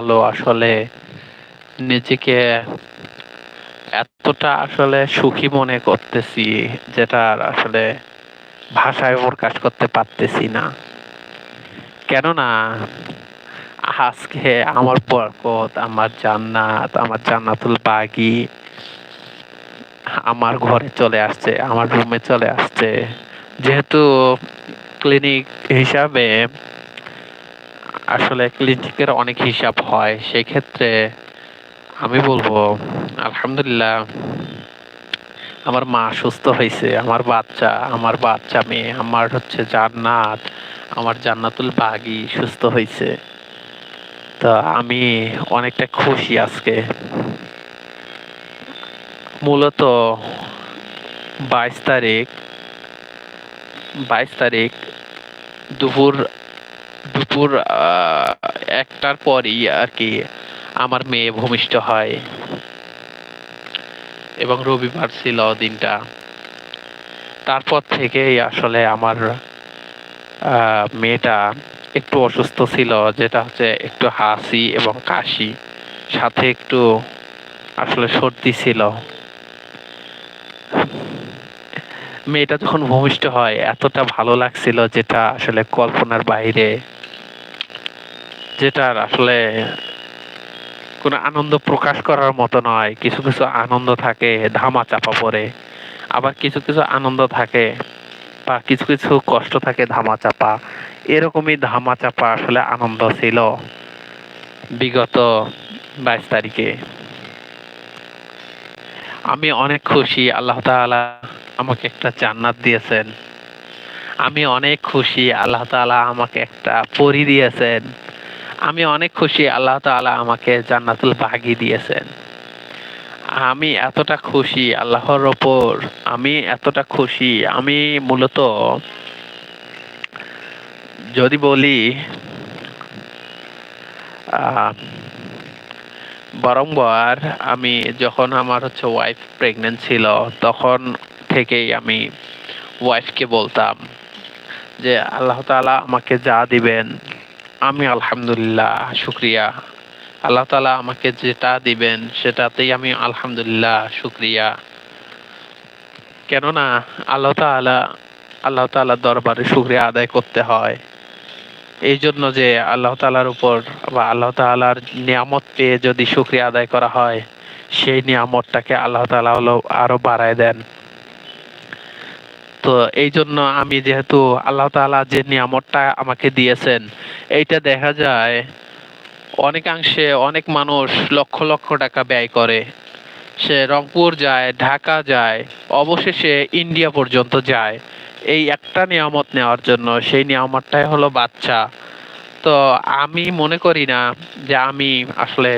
ভালো আসলে নিজেকে এতটা আসলে সুখী মনে করতেছি যেটা আসলে ভাষায় প্রকাশ করতে পারতেছি না। কেননা আজকে আমার বরকত, আমার জান্নাত, আমার জান্নাতুল বাগি আমার ঘরে চলে আসছে, আমার রুমে চলে আসছে। যেহেতু ক্লিনিক হিসাবে আসলে ক্লিনিকের অনেক হিসাব হয় সেই ক্ষেত্রে আমি বলব, আলহামদুলিল্লাহ, আমার মা সুস্থ হয়েছে, আমার বাচ্চা আমার বাচ্চা মেয়ে, আমার হচ্ছে জান্নাত, আমার জান্নাতুল বাগি সুস্থ হয়েছে। তো আমি অনেকটা খুশি আজকে। মূলত বাইশ তারিখ বাইশ তারিখ দুপুর দুপুর একটার পরই আর কি আমার মেয়ে ভূমিষ্ঠ হয়। এবং রবিবার ছিল দিনটা। তারপর থেকেই আসলে আমার মেয়েটা একটু অসুস্থ ছিল, যেটা হচ্ছে একটু হাসি এবং কাশি, সাথে একটু আসলে সর্দি ছিল। মেয়েটা যখন ভূমিষ্ঠ হয়, এতটা ভালো লাগছিল যেটা আসলে কল্পনার বাইরে। যেটার আসলে কোনো আনন্দ প্রকাশ করার মতো নয়। কিছু কিছু আনন্দ থাকে, ধামা চাপা পড়ে। আবার কিছু কিছু আনন্দ থাকে বা কিছু কিছু কষ্ট থাকে, ধামা চাপা। এরকমই ধামা চাপা আসলে আনন্দ ছিল বিগত বাইশ তারিখে। আমি অনেক খুশি, আল্লাহ তাআলা আমাকে একটা জান্নাত দিয়েছেন। আমি অনেক খুশি, আল্লাহ তাআলা আমাকে একটা পরি দিয়েছেন। আমি অনেক খুশি আল্লাহ তাআলা আমাকে জান্নাতুল বাগি দিয়েছেন। আমি এতটা খুশি আল্লাহর ওপর, আমি এতটা খুশি। আমি মূলত যদি বলি বারংবার আমি যখন আমার হচ্ছে ওয়াইফ প্রেগনেন্ট ছিল, তখন থেকেই আমি ওয়াইফকে বলতাম যে, আল্লাহ তাআলা আমাকে যা দিবেন আমি আলহামদুলিল্লাহ, শুক্রিয়া। আল্লাহ তাআলা আমাকে যেটা দিবেন, সেটাতেই আমি আলহামদুলিল্লাহ, শুক্রিয়া। কেননা আল্লাহ তাআলা, আল্লাহ তাআলার দরবারে শুক্রিয়া আদায় করতে হয়। এই জন্য যে আল্লাহ তাআলার উপর বা আল্লাহ তাআলার নিয়ামত পেয়ে যদি শুক্রিয়া আদায় করা হয়, সেই নিয়ামতটাকে আল্লাহ তালা হলো আরও বাড়ায় দেন। তো এই জন্য আমি যেহেতু আল্লাহ তাআলা যে নিয়ামতটা আমাকে দিয়েছেন এইটা দেখা যায়, অনেকাংশে অনেক মানুষ লক্ষ লক্ষ টাকা ব্যয় করে। সে রংপুর যায়, ঢাকা যায়, অবশেষে ইন্ডিয়া পর্যন্ত যায়। এই একটা নিয়ামত নেওয়ার জন্য, সেই নিয়ামতটাই হলো বাচ্চা। তো আমি মনে করি না যে আমি আসলে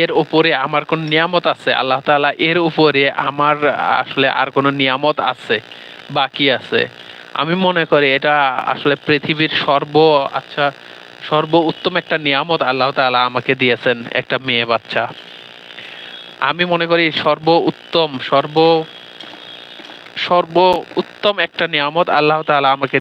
এর উপরে আমার কোন নিয়ামত আছে। আল্লাহ তাআলা এর উপরে আমার আসলে আর কোনো নিয়ামত আছে, বাকি আছে। আমি মনে করি এটা আসলে পৃথিবীর সর্ব আচ্ছা সর্ব উত্তম একটা নিয়ামত আল্লাহ তালা আমাকে দিয়েছেন একটা মেয়ে বাচ্চা। আমি মনে করি সর্ব উত্তম, সর্ব সর্ব উত্তম একটা নিয়ামত আল্লাহ তালা আমাকে